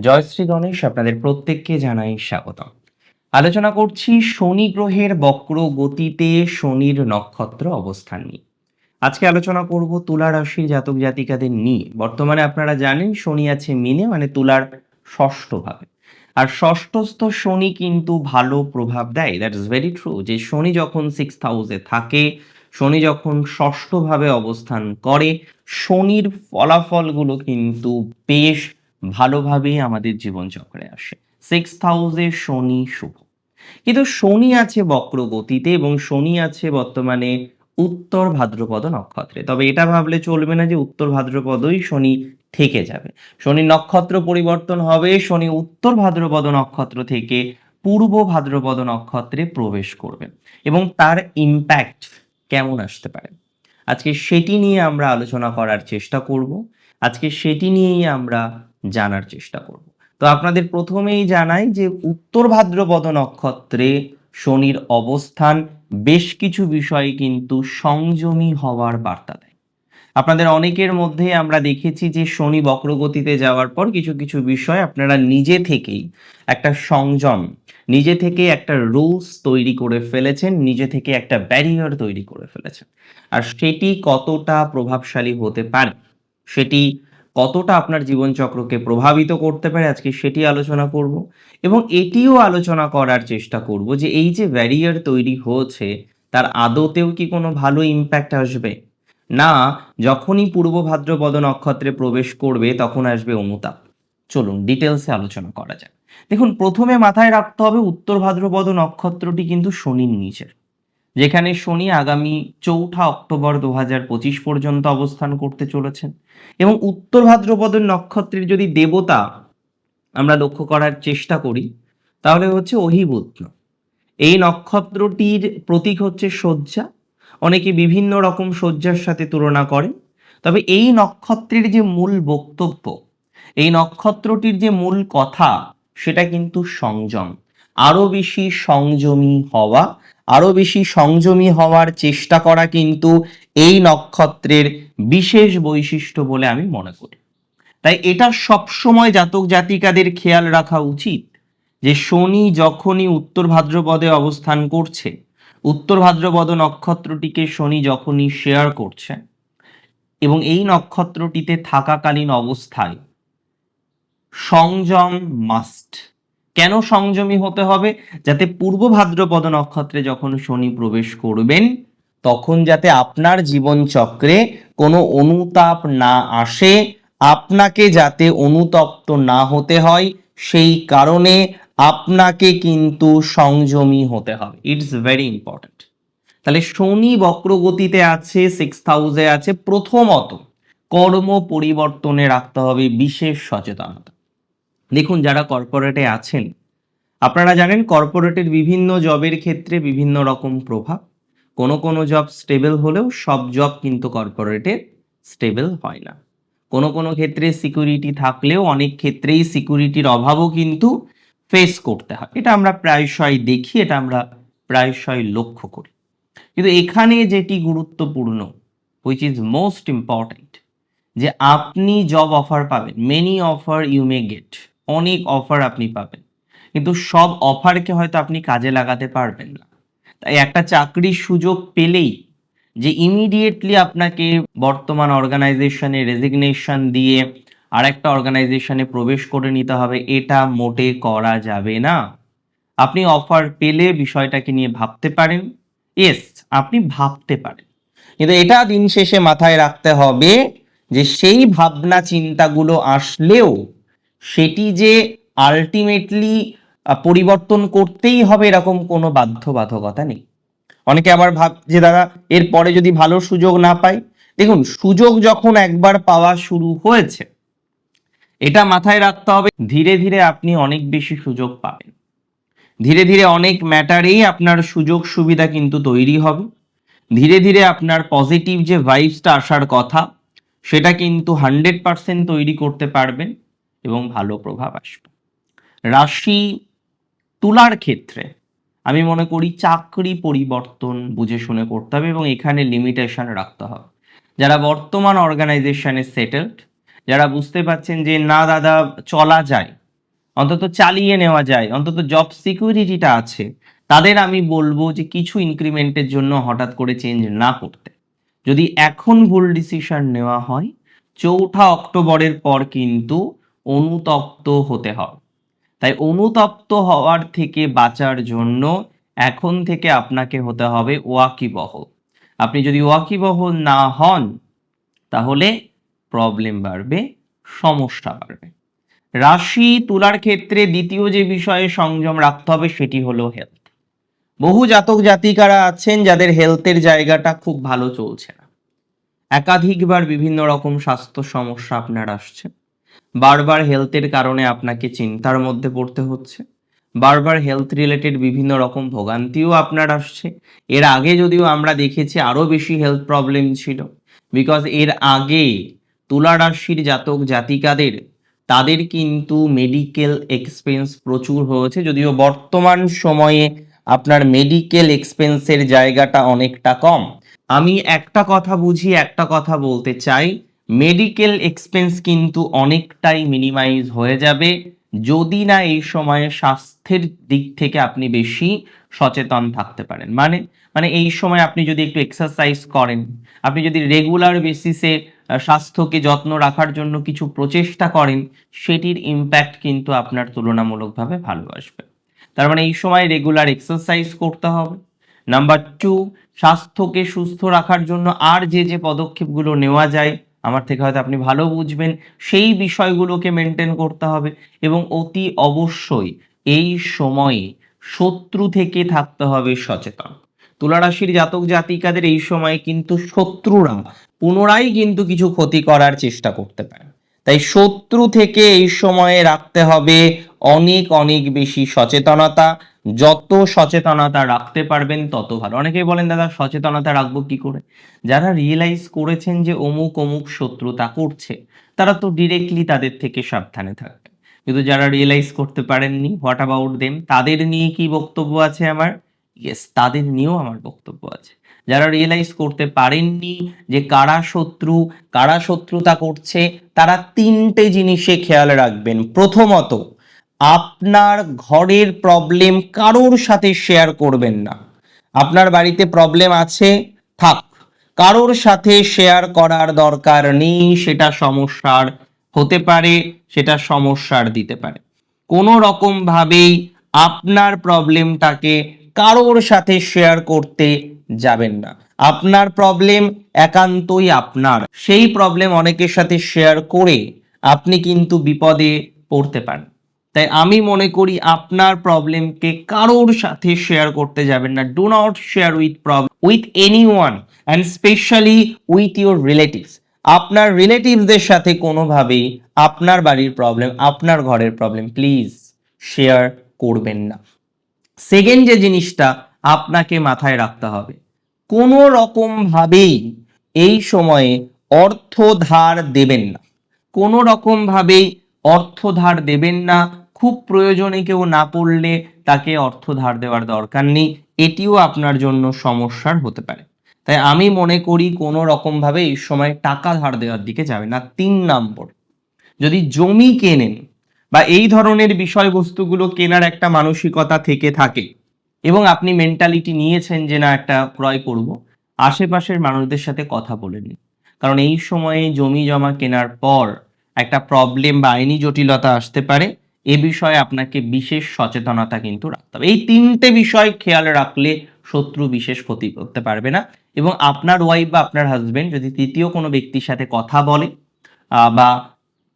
জয় শ্রী গণেশ আপনাদের প্রত্যেককে জানাই স্বাগত আলোচনা করছি শনি গ্রহের বক্র গতিতে শনির নক্ষত্র অবস্থান নিয়ে। আজকে আলোচনা করব তুলা রাশির জাতক জাতিকাদের নিয়ে। বর্তমানে আপনারা জানেন শনি আছে মিনে মানে তুলার ষষ্ঠ ভাবে। আর ষষ্ঠস্থ শনি কিন্তু ভালো প্রভাব দেয়। দ্যাট ইজ ভেরি ট্রু যে শনি যখন সিক্স হাউসে থাকে, শনি যখন ষষ্ঠভাবে অবস্থান করে, শনির ফলাফলগুলো কিন্তু বেশ ভালোভাবেই আমাদের জীবনচক্রে আসে। সিক্স হাউসে শনি শুভ। কিন্তু শনি আছে বক্র গতিতে এবং শনি আছে বর্তমানে উত্তর ভাদ্রপদ নক্ষত্রে। তবে এটা ভাবলে চলবে না যে উত্তর ভাদ্রপদই শনি থেকে যাবে। শনি নক্ষত্র পরিবর্তন হবে, শনি উত্তর ভাদ্রপদ নক্ষত্র থেকে পূর্ব ভাদ্রপদ নক্ষত্রে প্রবেশ করবে। এবং তার ইম্প্যাক্ট কেমন আসতে পারে? আজকে সেটি নিয়ে আমরা আলোচনা করার চেষ্টা করব। আজকে সেটি নিয়েই আমরা জানার চেষ্টা করব। তো আপনাদের প্রথমেই জানাই যে উত্তর ভাদ্রপদ নক্ষত্রে শনির অবস্থান বেশ কিছু বিষয়ে কিন্তু সংযমী হওয়ার বার্তা দেয়। আপনাদের অনেকের মধ্যে আমরা দেখেছি যে শনি বক্রগতিতে যাওয়ার পর কিছু কিছু বিষয় আপনারা নিজে থেকেই একটা সংযম, নিজে থেকে একটা রুলস তৈরি করে ফেলেছেন, নিজে থেকে একটা ব্যারিয়ার তৈরি করে ফেলেছেন। আর সেটি কতটা প্রভাবশালী হতে পারে? সেটি কতটা আপনার জীবনচক্রকে প্রভাবিত করতে পারে আজকে সেটি আলোচনা করব। এবং এটিও আলোচনা করার চেষ্টা করব যে এই যে ব্যারিয়ার তৈরি হয়েছে, তার আদতেও কি কোনো ভালো ইম্প্যাক্ট আসবে? না, যখনই পূর্ব ভাদ্রপদ নক্ষত্রে প্রবেশ করবে, তখন আসবে অনুতাপ। চলুন ডিটেলসে আলোচনা করা যাক। দেখুন, প্রথমে মাথায় রাখতে হবে, উত্তর ভাদ্রপদ নক্ষত্রটি কিন্তু শনির নিচের। যেখানে শনি আগামী চৌঠা অক্টোবর দু পঁচিশ পর্যন্ত অবস্থান করতে চলেছেন। এবং উত্তর ভাদ্রপদের নক্ষত্রের যদি দেবতা আমরা লক্ষ্য করার চেষ্টা করি, তাহলে হচ্ছে অহিবুত্ন এই নক্ষত্রটির প্রতীক হচ্ছে শয্যা। অনেকে বিভিন্ন রকম শয্যার সাথে তুলনা করেন। তবে এই নক্ষত্রের যে মূল বক্তব্য, এই নক্ষত্রটির যে মূল কথা, সেটা কিন্তু সংযম। আরও বেশি সংযমী হওয়া, আরও বেশি সংযমী হওয়ার চেষ্টা করা কিন্তু এই নক্ষত্রের বিশেষ বৈশিষ্ট্য বলে আমি মনে করি। তাই এটা সবসময় জাতক জাতিকাদের খেয়াল রাখা উচিত যে শনি যখনই উত্তর ভাদ্রপদে অবস্থান করছে, উত্তর ভাদ্রপদ নক্ষত্রটিকে শনি যখনই শেয়ার করছে এবং এই নক্ষত্রটিতে থাকাকালীন অবস্থায় সংযম মাস্ট কেন সংযমী হতে হবে? যাতে পূর্ব ভাদ্রপদ নক্ষত্রে যখন শনি প্রবেশ করবেন, তখন যাতে আপনার জীবন চক্রে কোনো অনুতাপ না আসে, আপনাকে যাতে অনুতপ্ত না হতে হয়, সেই কারণে আপনাকে কিন্তু সংযমী হতে হবে। ইটস ভেরি ইম্পর্ট্যান্ট তাহলে শনি বক্রগতিতে আছে সিক্স হাউসে আছে, প্রথমত কর্ম পরিবর্তনে রাখতে হবে বিশেষ সচেতনতা। দেখুন যারা কর্পোরেটে আছেন, আপনারা জানেন কর্পোরেটের বিভিন্ন জবের ক্ষেত্রে বিভিন্ন রকম প্রভাব। কোনো কোনো জব স্টেবল হলেও সব জব কিন্তু কর্পোরেটে স্টেবল হয় না। কোনো কোনো ক্ষেত্রে সিকিউরিটি থাকলেও অনেক ক্ষেত্রেই সিকিউরিটির অভাবও কিন্তু ফেস করতে হয়। এটা আমরা প্রায়শই দেখি, এটা আমরা প্রায়শই লক্ষ্য করি। কিন্তু এখানে যেটি গুরুত্বপূর্ণ হুইচ ইজ মোস্ট ইম্পর্ট্যান্ট যে আপনি জব অফার পাবেন। Many offer you may get অনেক অফার আপনি পাবেন। কিন্তু সব অফারকে হয়তো আপনি কাজে লাগাতে পারবেন না। তাই একটা চাকরির সুযোগ পেলেই যে ইমিডিয়েটলি আপনাকে বর্তমান অর্গানাইজেশনে রেজিগনেশন দিয়ে আর একটা অর্গানাইজেশনে প্রবেশ করে নিতে হবে, এটা মোটে করা যাবে না। আপনি অফার পেলে বিষয়টাকে নিয়ে ভাবতে পারেন। ইয়েস আপনি ভাবতে পারেন। কিন্তু এটা দিন শেষে মাথায় রাখতে হবে যে সেই ভাবনা চিন্তাগুলো আসলেও সেটি যে আলটিমেটলি পরিবর্তন করতেই হবে এরকম কোনো বাধ্যবাধকতা নেই। অনেকে আবার ভাব, যে দাদা, এরপরে যদি ভালো সুযোগ না পাই? দেখুন, সুযোগ যখন একবার পাওয়া শুরু হয়েছে, এটা মাথায় রাখতে হবে, ধীরে ধীরে আপনি অনেক বেশি সুযোগ পাবেন। ধীরে ধীরে অনেক ম্যাটারেই আপনার সুযোগ সুবিধা কিন্তু তৈরি হবে। ধীরে ধীরে আপনার পজিটিভ যে ভাইবসটা আসার কথা, সেটা কিন্তু হান্ড্রেড পার্সেন্ট তৈরি করতে পারবেন। এবং ভালো প্রভাব আসবে। রাশি তুলার ক্ষেত্রে আমি মনে করি চাকরি পরিবর্তন বুঝে শুনে করতে হবে এবং এখানে লিমিটেশন রাখতে হবে। যারা বর্তমান অর্গানাইজেশনে সেটেলড যারা বুঝতে পারছেন যে না দাদা, চলা যায়, অন্তত চালিয়ে নেওয়া যায়, অন্তত জব সিকিউরিটিটা আছে, তাদের আমি বলব যে কিছু ইনক্রিমেন্টের জন্য হঠাৎ করে চেঞ্জ না করতে। যদি এখন ভুল ডিসিশন নেওয়া হয়, চৌঠা অক্টোবরের পর কিন্তু অনুতপ্ত হতে হবে তাই অনুতপ্ত হওয়ার থেকে বাঁচার জন্য এখন থেকে আপনাকে হতে হবে ওয়াকিবহল আপনি যদি ওয়াকিবহল না হন, তাহলে প্রবলেম বাড়বে, সমস্যা বাড়বে। রাশি তুলার ক্ষেত্রে দ্বিতীয় যে বিষয়ে সংযম রাখতে হবে, সেটি হলো হেলথ বহু জাতক জাতিকারা আছেন যাদের হেলথের জায়গাটা খুব ভালো চলছে না। একাধিকবার বিভিন্ন রকম স্বাস্থ্য সমস্যা আপনার আসছে। বারবার হেলথের কারণে আপনাকে চিন্তার মধ্যে পড়তে হচ্ছে। বারবার হেলথ রিলেটেড বিভিন্ন রকম ভোগান্তিও আপনার আসছে। এর আগে যদিও আমরা দেখেছি আরও বেশি হেলথ প্রবলেম ছিল। বিকজ এর আগে তুলা রাশির জাতক জাতিকাদের, তাদের কিন্তু মেডিকেল এক্সপেন্স প্রচুর হয়েছে। যদিও বর্তমান সময়ে আপনার মেডিকেল এক্সপেন্সের জায়গাটা অনেকটা কম। আমি একটা কথা বুঝি, একটা কথা বলতে চাই। মেডিকেল এক্সপেন্স কিন্তু অনেকটাই মিনিমাইজ হয়ে যাবে। যদি না এই সময়ে স্বাস্থ্যের দিক থেকে আপনি বেশি সচেতন থাকতে পারেন। মানে মানে এই সময় আপনি যদি একটু এক্সারসাইজ করেন, আপনি যদি রেগুলার বেসিসে স্বাস্থ্যকে যত্ন রাখার জন্য কিছু প্রচেষ্টা করেন, সেটির ইম্প্যাক্ট কিন্তু আপনার তুলনামূলকভাবে ভালো আসবে। তার মানে এই সময় রেগুলার এক্সারসাইজ করতে হবে। নাম্বার টু স্বাস্থ্যকে সুস্থ রাখার জন্য আর যে যে পদক্ষেপগুলো নেওয়া যায় আমার থেকে হয়তো আপনি ভালো বুঝবেন। সেই বিষয়গুলোকে মেনটেন করতে হবে এবং অতি অবশ্যই এই সময়ে শত্রু থেকে থাকতে হবে সচেতন। তুলারাশির জাতক জাতিকাদের এই সময়ে কিন্তু শত্রুরা পুনরায় কিন্তু কিছু ক্ষতি করার চেষ্টা করতে পারে। তাই শত্রু থেকে এই সময়ে রাখতে হবে অনেক অনেক বেশি সচেতনতা যত সচেতনতা রাখতে পারবেন, তত ভালো। অনেকেই বলেন, দাদা, সচেতনতা রাখব কি করে? যারা রিয়েলাইজ করেছেন যে অমুক অমুক শত্রুতা করছে, তারা তো ডিরেক্টলি তাদের থেকে সাবধানে থাকবে। কিন্তু যারা রিয়েলাইজ করতে পারেননি হোয়াট অ্যাবাউট দেম তাদের নিয়ে কি বক্তব্য আছে আমার? ইয়েস তাদের নিয়েও আমার বক্তব্য আছে। যারা রিয়েলাইজ করতে পারেননি যে কারা শত্রু, কারা শত্রুতা করছে, তারা তিনটে জিনিসে খেয়াল রাখবেন। প্রথমত আপনার ঘরের প্রবলেম কারোর সাথে শেয়ার করবেন না। আপনার বাড়িতে প্রবলেম আছে, থাক। কারোর সাথে শেয়ার করার দরকার নেই, সেটা সমস্যার হতে পারে, সেটা সমস্যার দিতে পারে। কোনো রকম ভাবেই আপনার প্রবলেমটাকে কারোর সাথে শেয়ার করতে যাবেন না। আপনার প্রবলেম একান্তই আপনার। সেই প্রবলেম অনেকের সাথে শেয়ার করে আপনি কিন্তু বিপদে পড়তে পারেন। তাই আমি মনে করি আপনার প্রবলেমকে কারোর সাথে শেয়ার করতে যাবেন না। Do not share with problem with anyone and specially with your relatives আপনার রিলেটিভসদের সাথে কোনোভাবেই আপনার বাড়ির প্রবলেম আপনার ঘরের প্রবলেম প্লিজ শেয়ার করবেন না। সেকেন্ড যে জিনিসটা আপনাকে মাথায় রাখতে হবে, কোনো রকম ভাবেই এই সময়ে অর্থ ধার দেবেন না। কোনো রকম ভাবেই অর্থ ধার দেবেন না খুব প্রয়োজনে কেউ না পড়লে তাকে অর্থ ধার দেওয়ার দরকার নেই, এটিও আপনার জন্য সমস্যার হতে পারে। তাই আমি মনে করি কোনো রকম ভাবে এই সময় টাকা ধার দেওয়ার দিকে যাবে না, তিন নম্বর যদি জমি কেনেন বা এই ধরনের বিষয়বস্তুগুলো কেনার একটা মানসিকতা থেকে থাকে এবং আপনি মেন্টালিটি নিয়েছেন যে না একটা ক্রয় করব, আশেপাশের মানুষদের সাথে কথা বলে নিন। কারণ এই সময়ে জমি জমা কেনার পর একটা প্রবলেম বা আইনি জটিলতা আসতে পারে এ বিষয়ে আপনাকে বিশেষ সচেতনতা কিন্তু রাখতে হবে। এই তিনটে বিষয় খেয়াল রাখলে শত্রু বিশেষ ক্ষতি করতে পারবে না এবং আপনার ওয়াইফ বা আপনার হাজবেন্ড যদি তৃতীয় কোনো ব্যক্তির সাথে কথা বলে বা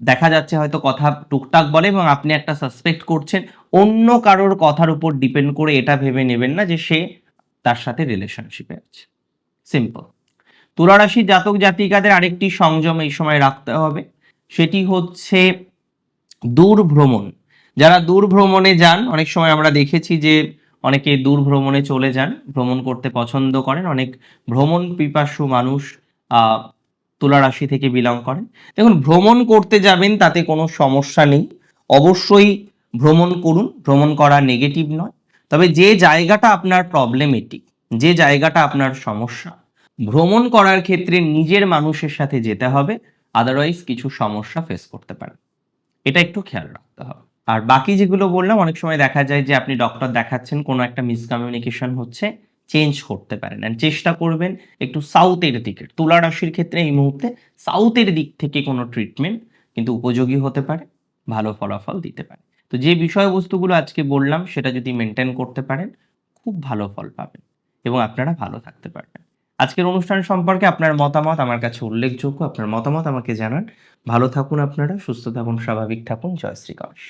দেখা যাচ্ছে হয়তো কথা টুকটাক বলে এবং আপনি একটা সাসপেক্ট করছেন, অন্য কারোর কথার উপর ডিপেন্ড করে এটা ভেবে নেবেন না যে সে তার সাথে রিলেশনশিপে আছে। সিম্পল তুলারাশি জাতক জাতিকাদের আরেকটি সংযম এই সময় রাখতে হবে। সেটি হচ্ছে দূর ভ্রমণ যারা দূর ভ্রমণে যান, অনেক সময় আমরা দেখেছি যে অনেকে দূর ভ্রমণে চলে যান, ভ্রমণ করতে পছন্দ করেন, অনেক ভ্রমণ পিপাসু মানুষ তুলা রাশি থেকে বিলং করেন। দেখুন, ভ্রমণ করতে যাবেন তাতে কোনো সমস্যা নেই। অবশ্যই ভ্রমণ করুন, ভ্রমণ করা নেগেটিভ নয়। তবে যে জায়গাটা আপনার প্রবলেমেটিক যে জায়গাটা আপনার সমস্যা, ভ্রমণ করার ক্ষেত্রে নিজের মানুষের সাথে যেতে হবে আদারওয়াইজ কিছু সমস্যা ফেস করতে পারেন। এটা একটু খেয়াল রাখতে হবে। আর বাকি যেগুলো বললাম, অনেক সময় দেখা যায় যে আপনি ডক্টর দেখাচ্ছেন, কোনো একটা মিসকমিউনিকেশন হচ্ছে চেঞ্জ করতে পারেন। আর চেষ্টা করবেন একটু সাউথের দিকে। তুলা রাশির ক্ষেত্রে এই মুহূর্তে সাউথের দিক থেকে কোনো ট্রিটমেন্ট কিন্তু উপযোগী হতে পারে, ভালো ফলাফল দিতে পারে। তো যে বিষয়বস্তুগুলো আজকে বললাম, সেটা যদি মেনটেন করতে পারেন, খুব ভালো ফল পাবেন এবং আপনারা ভালো থাকতে পারবেন। আজকের অনুষ্ঠান সম্পর্কে আপনার মতামত আমার কাছে উল্লেখযোগ্য। আপনার মতামত আমাকে জানান। ভালো থাকুন আপনারা, সুস্থ থাকুন, স্বাভাবিক থাকুন। জয় শ্রী গণেশ।